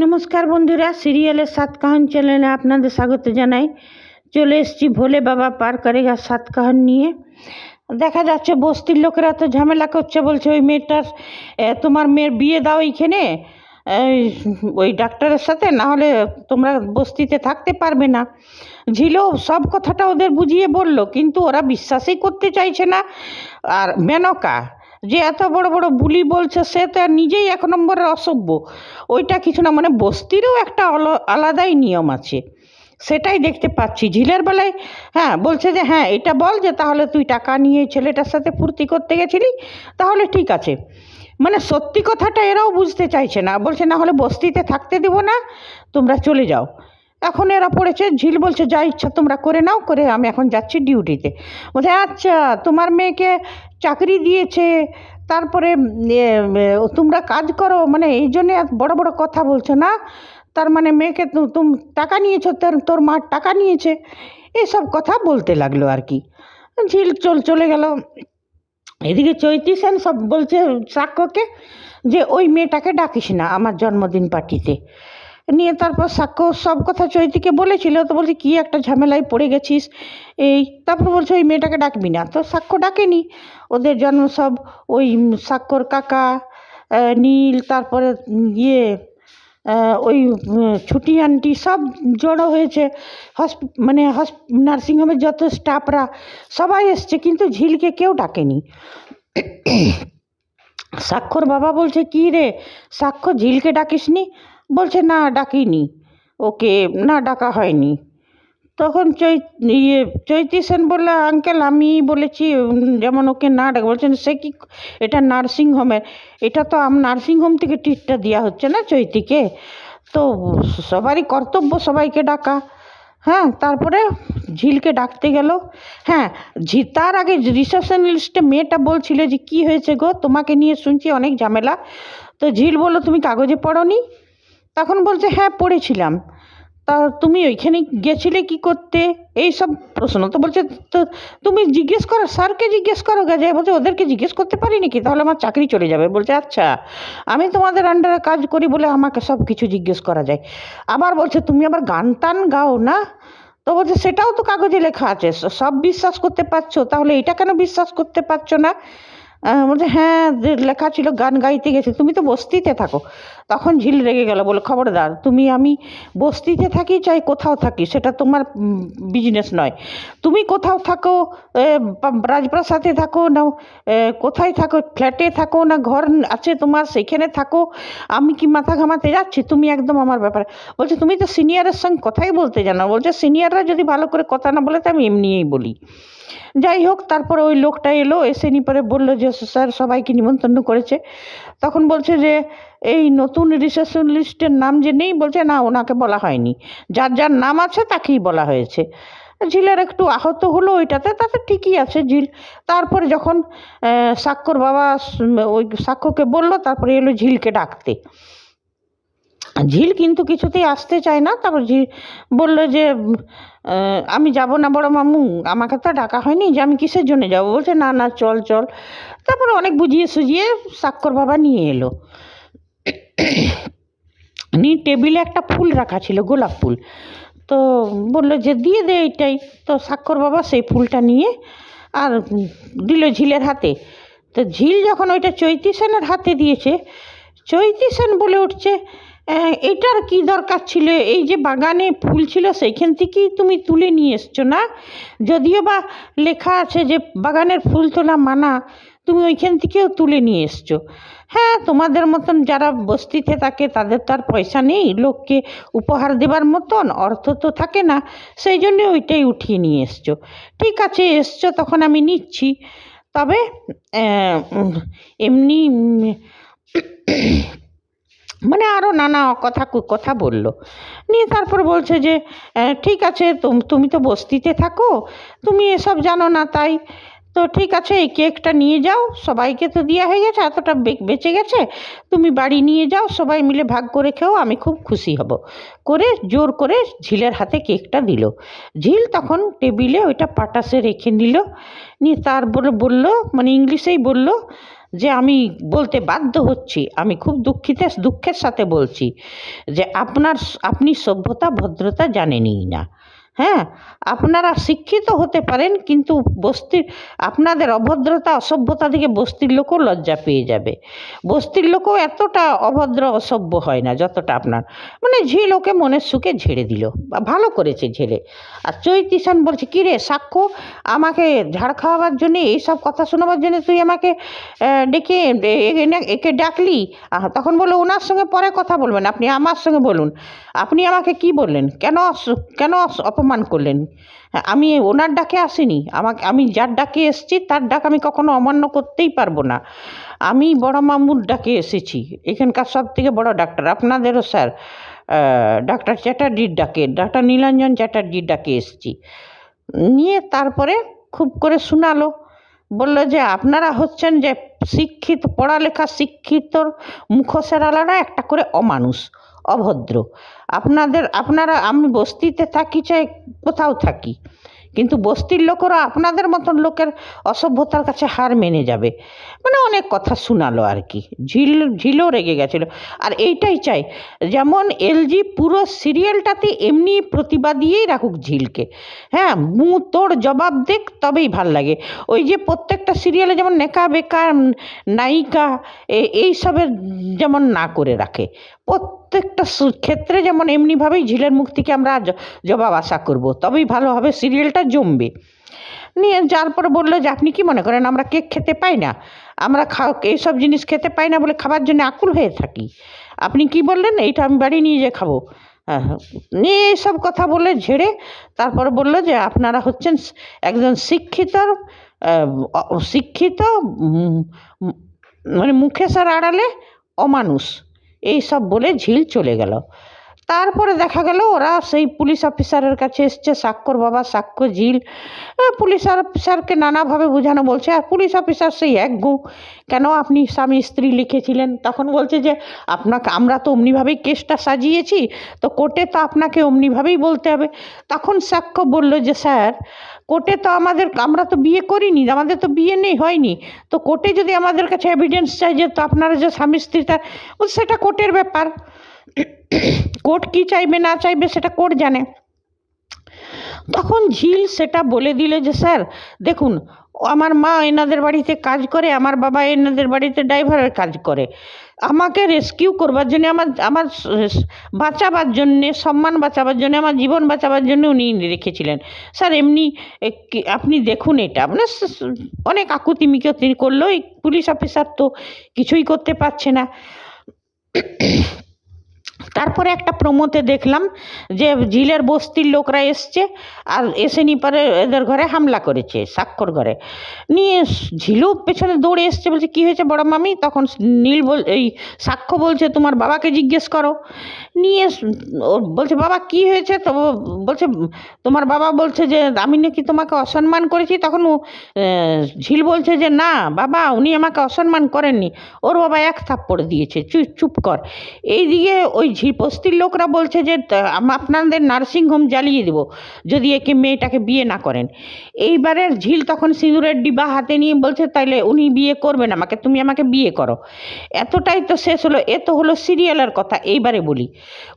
নমস্কার বন্ধুরা, সিরিয়ালের সাতকাহন চ্যানেলে আপনাদের স্বাগত জানাই। চলে এসছি ভোলে বাবা পার করে করেগা সাতকাহন নিয়ে। দেখা যাচ্ছে বস্তির লোকেরা তো ঝামেলা করছে, বলছে ওই মেয়েটার তোমার মেয়ের বিয়ে দাও এইখানে ওই ডাক্তারের সাথে না হলে তোমরা বস্তিতে থাকতে পারবে না। ঝিলেও সব কথাটা ওদের বুঝিয়ে বলল, কিন্তু ওরা বিশ্বাসই করতে চাইছে না। আর মেনকা যে এত বড় বড় বুলি বলছে, সে তো নিজেই এক নম্বরের অসভ্য। ওইটা কিছু না মানে বস্তিরও একটা আলাদাই নিয়ম আছে। সেটাই দেখতে পাচ্ছি। ঝিলের বেলায় হ্যাঁ বলছে যে হ্যাঁ এটা বল যে তাহলে তুই টাকা নিয়ে ছেলেটার সাথে ফুর্তি করতে গেছিলি, তাহলে ঠিক আছে। মানে সত্যি কথাটা এরাও বুঝতে চাইছে না। বলছে, না হলে বস্তিতে থাকতে দেবো না, তোমরা চলে যাও। এখন এরা পড়েছে, ঝিল বলছে, যা ইচ্ছা তোমরা করে নাও, করে আমি এখন যাচ্ছি ডিউটিতে বলছে আচ্ছা তোমার মেয়েকে চাকরি দিয়েছে, তারপরে তোমরা কাজ করো। মানে এই জন্যে বড় বড় কথা বলছো না? তার মানে মেয়েকে তুম, টাকা নিয়েছো, তোর তোর মা টাকা নিয়েছে? এসব কথা বলতে লাগল আর কি। ঝিল চল, চলে গেল। এদিকে চৈতি সেন সব বলছে, সাক্ষ্যকে যে ওই মেয়েটাকে ডাকিস না আমার জন্মদিন পার্টিতে নিয়ে তারপর সাক্ষ্য সব কথা চৈতিকে বলেছিল, তো বলছে, কী একটা ঝামেলায় পড়ে গেছিস? এই, তারপর বলছে, ওই মেয়েটাকে ডাকবি না। তো সাক্ষ্য ডাকেনি। ওদের জন্ম সব ওই সাক্ষর কাকা নীল, তারপরে ইয়ে ওই ছুটি আন্টি সব জড়ো হয়েছে। হসপ মানে হসপ, নার্সিংহোমের যত স্টাফরা সবাই এসছে, কিন্তু ঝিলকে কেউ ডাকেনি। সাক্ষর বাবা বলছে, কি রে, সাক্ষ্য ঝিলকে ডাকিসনি? বলছে, না, ডাকিনি। ওকে, না, ডাকা হয়নি। তখন চৈ ইয়ে চৈতি সেন বলল, আঙ্কেল, আমি বলেছি যেমন ওকে না ডাক, বলছেন, সে কি, এটা নার্সিং হোমের এটা তো আম, নার্সিং হোম থেকে টিটটা দেওয়া হচ্ছে না চৈতিকে? তো সবারই কর্তব্য সবাইকে ডাকা। হ্যাঁ তারপরে ঝিলকে ডাকতে গেল। হ্যাঁ ঝি, তার আগে রিসেপশন লিস্টে মেয়েটা বলছিল যে, কি হয়েছে গো? তোমাকে নিয়ে শুনছি অনেক ঝামেলা। তো ঝিল বলল, তুমি কাগজে পড়োনি? তখন বলছে হ্যাঁ পড়েছিলাম। তা তুমি ওইখানে গেছিলে কি করতে? এই সব প্রশ্ন। তো বলছে, তো তুমি জিজ্ঞেস করো, স্যারকে জিজ্ঞেস করো গেছে বলছে, ওদেরকে জিজ্ঞেস করতে পারি নাকি? তাহলে আমার চাকরি চলে যাবে। বলছে আচ্ছা আমি তোমাদের আন্ডারে কাজ করি বলে আমাকে সব কিছু জিজ্ঞেস করা যায়। আবার বলছে, তুমি আবার গান টান গাও না? তো বলছে, সেটাও তো কাগজে লেখা আছে। সব বিশ্বাস করতে পারছ? তাহলে এটা কেন বিশ্বাস করতে পারছ না? বলছে হ্যাঁ লেখা ছিল, গান গাইতে গেছে। তুমি তো বস্তিতে থাকো। তখন ঝিল রেগে গেল বলে খবরদার, তুমি আমি বস্তিতে থাকি চাই, কোথাও থাকি, সেটা তোমার বিজনেস নয়। তুমি কোথাও থাকো রাজপ্রাসাদে থাকো না কোথায় থাকো, ফ্ল্যাটে থাকো না, ঘর আছে তোমার, সেখানে থাকো, আমি কি মাথা ঘামাতে যাচ্ছি? তুমি একদম আমার ব্যাপারে বলছে, তুমি তো সিনিয়রের সঙ্গে কথাই বলতে জানো। বলছে, সিনিয়ররা যদি ভালো করে কথা না বলে, তো আমি এমনিই বলি। যাই হোক, তারপরে ওই লোকটা এলো, এসে নি পরে বলল যে, স্যার, সবাইকে নিমন্ত্রণ করেছে। তখন বলছে যে এই নতুন রিসেপশন লিস্টের নাম যে নেই বলছে, না, ওনাকে বলা হয়নি। যার যার নাম আছে, তাকেই বলা হয়েছে। ঝিলের একটু আহত হলো ওইটাতে, তাতে ঠিকই আছে ঝিল। তারপরে যখন সাক্ষর বাবা ওই সাক্ষ্যকে বলল, তারপরে এলো ঝিলকে ডাকতে। ঝিল কিন্তু কিছুতেই আসতে চায় না। তারপর ঝিল বলল যে আমি যাব না বড় মামু, আমাকে তো ডাকা হয়নি যে আমি কিসের জন্য যাব? বলছে, না না, চল চল। তারপরে অনেক বুঝিয়ে সুঝিয়ে সাক্ষর বাবা নিয়ে এলো। নিয়ে টেবিলে একটা ফুল রাখা ছিল গোলাপ ফুল। তো বলল যে দিয়ে দে এইটাই। তো সাক্ষর বাবা সেই ফুলটা নিয়ে আর দিল ঝিলের হাতে। তো ঝিল যখন ওইটা চৈতি সেনের হাতে দিয়েছে চৈতি সেন বলে উঠছে "আহ, এটার কি দরকার ছিল? এই যে বাগানে ফুল ছিল সেইখান থেকেই তুমি তুলে নিয়ে এসছো না? যদিও বা লেখা আছে যে বাগানের ফুল তোলা মানা তুমি ওইখান থেকেও তুলে নিয়ে এসছো। হ্যাঁ তোমাদের মতন যারা বস্তিতে থাকে, তাদের তো আর পয়সা নেই। লোককে উপহার দেবার মতন অর্থ তো থাকে না। সেই জন্য ওইটাই উঠিয়ে নিয়ে এসছো। ঠিক আছে, এসছো, তখন আমি নিচ্ছি। তবে এমনি মানে আরও নানা কথা কথা বলল। নিয়ে তারপর বলছে যে ঠিক আছে তুম- তো বস্তিতে থাকো। তুমি এসব জানো না, তাই তো ঠিক আছে, এই কেকটা নিয়ে যাও। সবাইকে তো দেওয়া হয়ে গেছে, এতটা বেঁচে গেছে। তুমি বাড়ি নিয়ে যাও, সবাই মিলে ভাগ করে খেও, আমি খুব খুশি হব। করে জোর করে ঝিলের হাতে কেকটা দিল। ঝিল তখন টেবিলে ওইটা পাটাসে রেখে নিল। নিয়ে তার বলে বলল মানে ইংলিশেই বলল যে, আমি বলতে বাধ্য হচ্ছি, আমি খুব দুঃখিত, দুঃখের সাথে বলছি যে, আপনার আপনি সভ্যতা, ভদ্রতা জানেনই না। হ্যাঁ আপনারা শিক্ষিত হতে পারেন, কিন্তু বস্তির আপনাদের অভদ্রতা, অসভ্যতা থেকে বস্তির লোকও লজ্জা পেয়ে যাবে। বস্তির লোকও এতটা অভদ্র, অসভ্য হয় না যতটা আপনার। মানে ঝিল ওকে মনের সুখে ঝেড়ে দিল, বা ভালো করেছে ঝেড়ে। আর চৈতিশান বলছে, কী রে সাক্ষ্য? আমাকে ঝাড় খাওয়াবার জন্যে, এইসব কথা শোনাবার জন্য তুই আমাকে ডেকে একে ডাকলি? তখন বলল, ওনার সঙ্গে পরে কথা বলবেন, আপনি আমার সঙ্গে বলুন। আপনি আমাকে কি বললেন? কেন কেন অস- অপমান করলেন। আমি ওনার ডাকে আসিনি। আমাকে, আমি যার ডাকে এসেছি, তার ডাক আমি কখনো অমান্য করতেই পারব না। আমি বড় মামুর ডাকে এসেছি। এখানকার সব থেকে বড় ডাক্তার আপনাদেরও স্যার ডাক্তার চ্যাটার্জির ডাকে, ডাক্তার নীলাঞ্জন চ্যাটার্জির ডাকে এসেছি। নিয়ে তারপরে খুব করে শোনালো। বলল যে আপনারা হচ্ছেন যে শিক্ষিত, পড়ালেখা শিক্ষিত মুখোশেরালারা একটা করে অমানুষ। অভদ্র। আপনাদের, আপনারা, আমি বস্তিতে থাকি চাই, কোথাও থাকি। কিন্তু বস্তির লোকেরা আপনাদের মতন লোকের অসভ্যতার কাছে হার মেনে যাবে। মানে অনেক কথা শোনালো আর কি। ঝিল, ঝিলও রেগে গেছিল। আর এইটাই চাই, যেমন এলজি পুরো সিরিয়ালটাতে এমনি প্রতিবাদিয়েই রাখুক ঝিলকে। হ্যাঁ মু তোর জবাব দেখ, তবেই ভালো লাগে। ওই যে প্রত্যেকটা সিরিয়ালে যেমন নেকা বেকার নায়িকা এইসবের যেমন না করে রাখে। প্রত্যেকটা ক্ষেত্রে যেমন এমনিভাবেই ঝিলের মুখ থেকে আমরা জবাব আশা করব তবেই ভালো হবে সিরিয়ালটা জমবে। নিয়ে যার পরে বলল যে আপনি কি মনে করেন আমরা কেক খেতে পাই না? আমরা খা এইসব জিনিস খেতে পাই না বলে খাবার জন্য আকুল হয়ে থাকি। আপনি কি বললেন? এইটা আমি বাড়ি নিয়ে যেয়ে খাব। হ্যাঁ হ্যাঁ। নিয়ে এইসব কথা বলে ঝেড়ে তারপর বলল যে আপনারা হচ্ছেন একজন শিক্ষিত আহ, শিক্ষিত মানে মুখে স্যার আড়ালে অমানুষ। এই সব বলে ঝিল চলে গেল। তারপরে দেখা গেল ওরা সেই পুলিশ অফিসারের কাছে এসছে, স্বাক্ষর বাবা সাক্ষ্য ঝিল পুলিশ অফিসারকে নানাভাবে বোঝানো বলছে, আর পুলিশ অফিসার সেই এক গু। কেন আপনি স্বামী স্ত্রী লিখেছিলেন? তখন বলছে যে, আপনাকে, আমরা তো অমনিভাবেই কেসটা সাজিয়েছি, তো কোর্টে তো আপনাকে অমনিভাবেই বলতে হবে। তখন সাক্ষ্য বলল যে, স্যার, কোর্টে তো আমাদের, আমরা তো বিয়ে করিনি, আমাদের তো বিয়ে নেই, হয়নি। তো কোর্টে যদি আমাদের কাছে এভিডেন্স চাই যে, তো আপনারা যে স্বামী স্ত্রী তার সেটা কোর্টের ব্যাপার। কোর্ট কি চাইবে, না চাইবে সেটা কোর্ট জানে। তখন ঝিল সেটা বলে দিল যে, স্যার, দেখুন, আমার মা এনাদের বাড়িতে কাজ করে, আমার বাবা এনাদের বাড়িতে ড্রাইভারের কাজ করে। আমাকে রেস্কিউ করবার জন্য, আমার আমার বাঁচাবার জন্যে, সম্মান বাঁচাবার জন্য, আমার জীবন বাঁচাবার জন্য উনি রেখেছিলেন। স্যার, এমনি আপনি দেখুন এটা। মানে অনেক আকুতি মিকতি করল, এই পুলিশ অফিসার তো কিছুই করতে পারছে না। তারপরে একটা প্রমোতে দেখলাম যে ঝিলের বস্তির লোকরা এসছে আর এসে নি পরে এদের ঘরে হামলা করেছে, স্বাক্ষর ঘরে। নিয়ে ঝিলু পেছনে দৌড়ে এসছে, বলছে, কী হয়েছে বড় মামি? তখন নীল বল, এই সাক্ষ্য বলছে, তোমার বাবাকে জিজ্ঞেস করো। নিয়ে স- ও বলছে, বাবা, কি হয়েছে? তো বলছে, তোমার বাবা বলছে যে, আমি নাকি তোমাকে অসম্মান করেছি। তখন ঝিল বলছে যে, না, বাবা, উনি আমাকে অসম্মান করেননি। ওর বাবা এক থাপ্পড় দিয়েছে। চুপ চুপ কর। এইদিকে ওই ঝি বস্তির লোকরা বলছে যে আপনাদের নার্সিংহোম জ্বালিয়ে দেবো, যদি একে মেয়েটাকে বিয়ে না করেন। এইবারে ঝিল তখন সিঁদুরের ডিব্বা হাতে নিয়ে বলছে, তাইলে উনি বিয়ে করবেন আমাকে, তুমি আমাকে বিয়ে করো। এতটাই তো শেষ হলো, এ তো হলো সিরিয়ালের কথা, এইবারে বলি।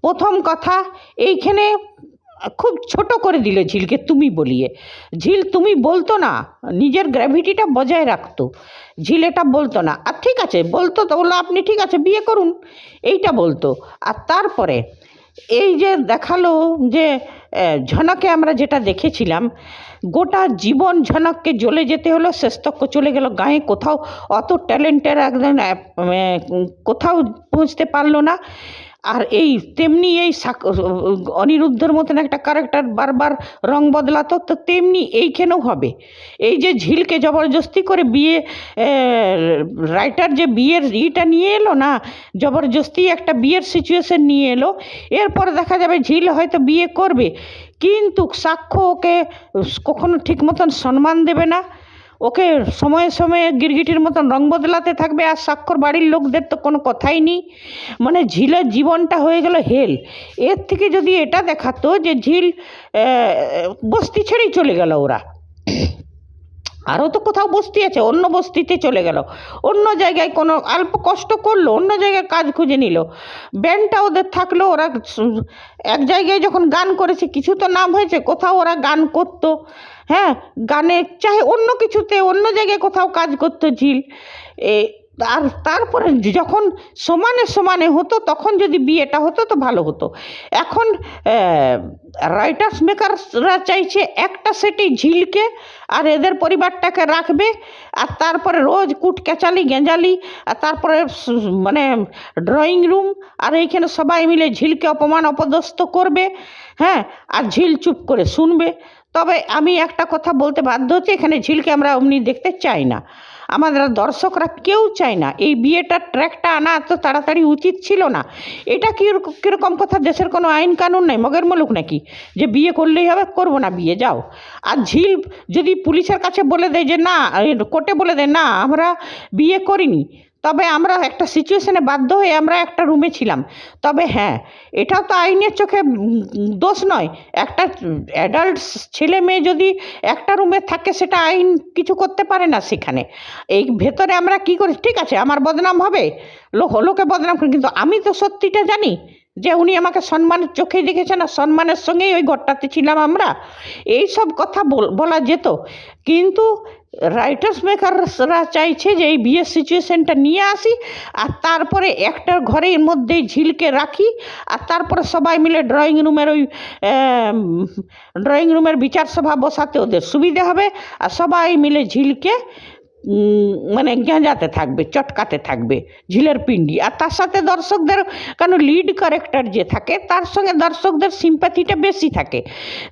প্রথম কথা, এইখানে খুব ছোট করে দিল ঝিলকে তুমি বলিয়ে। ঝিল তুমি বলতো না, নিজের গ্র্যাভিটিটা বজায় রাখতো। ঝিল এটা বলতো না। আর ঠিক আছে, বলতো তো, বলল, আপনি ঠিক আছে, বিয়ে করুন। এইটা বলতো। আর তারপরে এই যে দেখাল যে ঝনকে আমরা যেটা দেখেছিলাম, গোটা জীবন ঝনককে জ্বলে যেতে হলো শেষতক্ষ চলে গেল গায়ে। কোথাও অত ট্যালেন্টের একজন কোথাও পৌঁছতে পারল না। আর এই তেমনি এই অনিরুদ্ধর মতন একটা ক্যারেক্টার বারবার রং বদলাতো, তো তেমনি এইখানেও হবে। এই যে ঝিলকে জবরদস্তি করে বিয়ে রাইটার যে বিয়ের ইটা নিয়ে এলো না, জবরদস্তি একটা বিয়ের সিচুয়েশন নিয়ে এলো, এরপর দেখা যাবে ঝিল হয়তো বিয়ে করবে, কিন্তু সাক্ষ্য ওকে কখনো ঠিক মতন সম্মান দেবে না। ওকে সময়ে সময়ে গিরগিটির মতন রং বদলাতে থাকবে, আর স্বাক্ষর বাড়ির লোকদের তো কোনো কথাই নেই। মানে ঝিলের জীবনটা হয়ে গেল হেল। এর থেকে যদি এটা দেখাতো যে ঝিল বস্তি ছেড়েই চলে গেল ওরা। আরও তো কোথাও বস্তি আছে, অন্য বস্তিতে চলে গেল। অন্য জায়গায় কোনো অল্প কষ্ট করল, অন্য জায়গায় কাজ খুঁজে নিল। ব্যান্ডটা ওদের থাকল, ওরা এক জায়গায় যখন গান করেছে, কিছু তো নাম হয়েছে, কোথাও ওরা গান করতো। হ্যাঁ গানে চাহে অন্য কিছুতে, অন্য জায়গায় কোথাও কাজ করতো ঝিল। এ আর তারপরে যখন সমানে সমানে হতো, তখন যদি বিয়েটা হতো, তো ভালো হতো। এখন রাইটার্স মেকাররা চাইছে একটা সেটি ঝিলকে, আর এদের পরিবারটাকে রাখবে, আর তারপরে রোজ কুট কেচালি গেঁজালি আর তারপরে মানে ড্রয়িং রুম আর এইখানে সবাই মিলে ঝিলকে অপমান অপদস্থ করবে হ্যাঁ আর ঝিল চুপ করে শুনবে। তবে আমি একটা কথা বলতে বাধ্য হচ্ছি, এখানে ঝিলকে আমরা অমনি দেখতে চাই না। আমাদের দর্শকরা কেউ চায় না। এই বিয়েটার ট্র্যাকটা আনা এত তাড়াতাড়ি উচিত ছিল না। এটা কি কীরকম কথা? দেশের কোনো আইন কানুন নাই, মগের মুলুক নাকি? যে বিয়ে করলেই হবে, করব না বিয়ে, যাও। আর ঝিল যদি পুলিশের কাছে বলে দেয় যে না কোর্টে বলে দেয়, না, আমরা বিয়ে করিনি। তবে আমরা একটা সিচুয়েশনে বাধ্য হয়ে আমরা একটা রুমে ছিলাম। তবে হ্যাঁ এটাও তো আইনের চোখে দোষ নয়। একটা অ্যাডাল্ট ছেলে মেয়ে যদি একটা রুমে থাকে, সেটা আইন কিছু করতে পারে না সেখানে। এই ভেতরে আমরা কি করি? ঠিক আছে, আমার বদনাম হবে। লোক লোকে বদনাম করে, কিন্তু আমি তো সত্যিটা জানি। যে উনি আমাকে সম্মানের চোখে দেখেছেন আর সম্মানের সঙ্গেই ওই ঘরটাতে ছিলাম আমরা, এই সব কথা বল- যেত। কিন্তু রাইটার্স মেকাররা চাইছে যে এই বিয়ের সিচুয়েশনটা নিয়ে আসি আর তারপরে একটা ঘরের মধ্যেই ঝিলকে রাখি আর তারপরে সবাই মিলে ড্রয়িং রুমের ওই ড্রয়িং রুমের বিচার সভা বসাতে ওদের সুবিধা হবে। আর সবাই মিলে ঝিলকে মানে গেঁজাতে থাকবে, চটকাতে থাকবে, ঝিলের পিন্ডি আর তার সাথে দর্শকদের কারণ লিড ক্যারেক্টার যে থাকে, তার সঙ্গে দর্শকদের সিম্প্যাথিটা বেশি থাকে।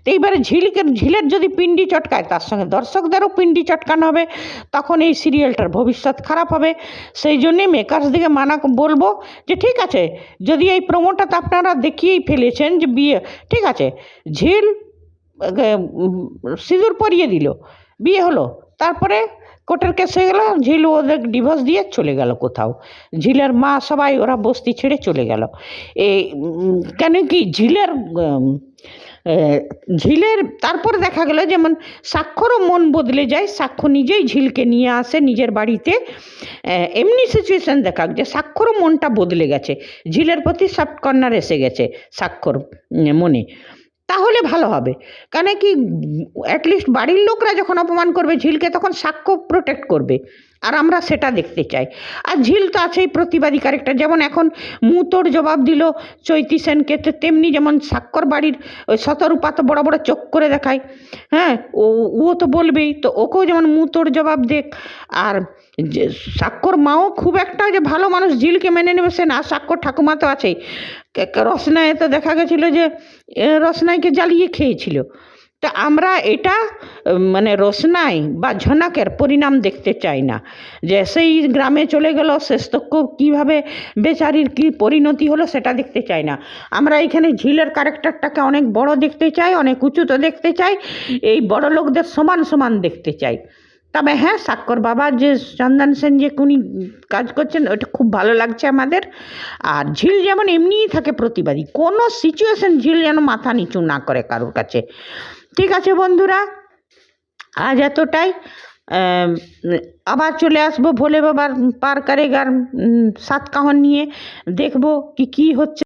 তো এইবারে ঝিলকে ঝিলের যদি পিন্ডি চটকায়, তার সঙ্গে দর্শকদেরও পিন্ডি চটকানো হবে, তখন এই সিরিয়ালটার ভবিষ্যৎ খারাপ হবে। সেই জন্যে মেকার্স দিকে মানা বলব যে, ঠিক আছে, যদি এই প্রোমোটা তো আপনারা দেখিয়েই ফেলেছেন যে, বিয়ে, ঠিক আছে, ঝিল সিঁদুর পরিয়ে দিল, বিয়ে হলো, তারপরে কোর্টের কেস গেল, ঝিল ওদের ডিভোর্স দিয়ে চলে গেল কোথাও। ঝিলের মা সবাই ওরা বস্তি ছেড়ে চলে গেল। এই কেন কি ঝিলের ঝিলের তারপরে দেখা গেল যেমন সাক্ষরও মন বদলে যায় সাক্ষ্য নিজেই ঝিলকে নিয়ে আসে নিজের বাড়িতে। এমনি সিচুয়েশান দেখা, যে সাক্ষরও মনটা বদলে গেছে। ঝিলের প্রতি সফট কর্নার এসে গেছে সাক্ষর মনে। তাহলে ভালো হবে। কেন কি অ্যাটলিস্ট বাড়ির লোকরা যখন অপমান করবে, ঝিলকে তখন সাক্ষ্য প্রোটেক্ট করবে। আর আমরা সেটা দেখতে চাই। আর ঝিল তো আছেই প্রতিবাদী ক্যারেক্টার যেমন এখন মুতোর জবাব দিল চৈতি সেনকে তেমনি যেমন সাক্ষর বাড়ির ওই শতরূপা তো বড় বড় চোখ করে দেখায়। হ্যাঁ ও ও তো বলবেই, তো ওকেও যেমন মুতোর জবাব দেখ। আর যে সাক্ষর মাও খুব একটা যে ভালো মানুষ, ঝিলকে মেনে নেবে সে না। সাক্ষর ঠাকুমা তো আছেই। রসনায় তো দেখা গেছিল যে রসনাইকে জ্বালিয়ে খেয়েছিল। তা আমরা এটা মানে রসনাই বা ঝনাকের পরিণাম দেখতে চাই না। যে সেই গ্রামে চলে গেল শেষ তক্ষ কীভাবে বেচারির কী পরিণতি হলো সেটা দেখতে চাই না। আমরা এখানে ঝিলের ক্যারেক্টারটাকে অনেক বড় দেখতে চাই, অনেক উঁচুতে দেখতে চাই, এই বড় লোকদের সমান সমান দেখতে চাই। তবে হ্যাঁ সাক্ষর বাবা যে চন্দন সেন যে উনি কাজ করছেন, ওটা খুব ভালো লাগছে আমাদের। আর ঝিল যেমন এমনিই থাকে প্রতিবাদী, কোনো সিচুয়েশন ঝিল যেন মাথা নিচু না করে কারোর কাছে। ঠিক আছে বন্ধুরা, আজ এতটাই। আবার চলে আসব ভোলে বাবার পার্কারে গার সাতকাহন নিয়ে। দেখব কি কি হচ্ছে।